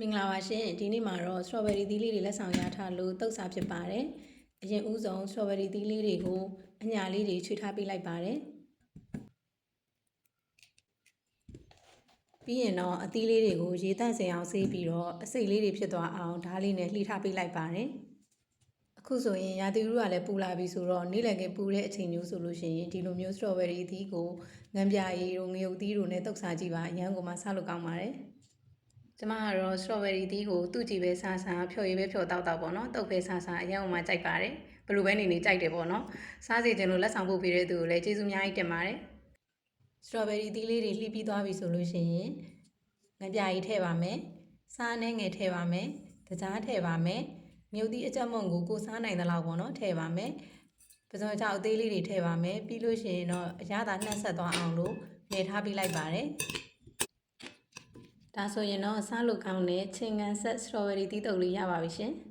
မင်္ဂလာပါရှင်ဒီနေ့မှာတော့ strawberry သီးလေးတွေလက်ဆောင်ရထားလို့တုတ်စာဖြစ်ပါတယ်အရင်ဦးဆုံး strawberry သီးလေးတွေကိုအညာလေးတွေချွေထားပေးလိုက်ပါတယ်ပြီးရင်တော့အသီးလေးတွေကိုရေတန့်စင်အောင်ဆေးပြီးတော့အစိတ်လေးတွေဖြစ်သွားအောင်ဓားလေးနဲ့လှီထားပေးလိုက်ပါတယ်အခုဆိုရင်ရာသီဥတုကလည်းပူလာပြီဆိုတော့နေ့လည်ကပူတဲ့အချိန်မျိုးဆိုလို့ရှိရင်ဒီလိုမျိုး strawberry သီးကိုငံပြရည်တို့ငရုတ်သီးတို့နဲ့တုတ်စားကြည့်ပါအရန်ကိုမှစားလို့ကောင်းပါတယ် ကျမကတော့ strawberry သီးကိုသူ့ကြည့်ပဲစားစားဖြော်ရည်ပဲဖြော်တောက်တောက်ပေါ့နော်တုတ်ပဲစားစားအရင်ကမှကြိုက်ပါတယ်ဘယ်လိုပဲနေနေကြိုက်တယ်ပေါ့နော်စားစီခြင်းလို့လက်ဆောင်ပို့ပေးတဲ့သူကိုလည်းကျေးဇူးအများကြီးတင်ပါတယ် strawberry သီးလေးတွေလှီးပြီးသွားပြီဆိုလို့ရှိရင်ငပြားကြီးထည့်ပါမယ်စားနဲ့ငယ်ထည့်ပါမယ်တကြားထည့်ပါမယ်မြုပ်သီးအကြက်မုံကိုကိုစားနိုင်သလောက်ပေါ့နော်ထည့်ပါမယ်ပစုံကြောက်အသေးလေးတွေထည့်ပါမယ်ပြီးလို့ရှိရင်တော့အရသာနှက်ဆက်သွားအောင်လို့နေထားပေးလိုက်ပါတယ် ဒါဆိုရင်တော့စားလို့ကောင်းတဲ့ချင်းကန်ဆက် strawberry တီးတုပ်လေးရပါပြီရှင်။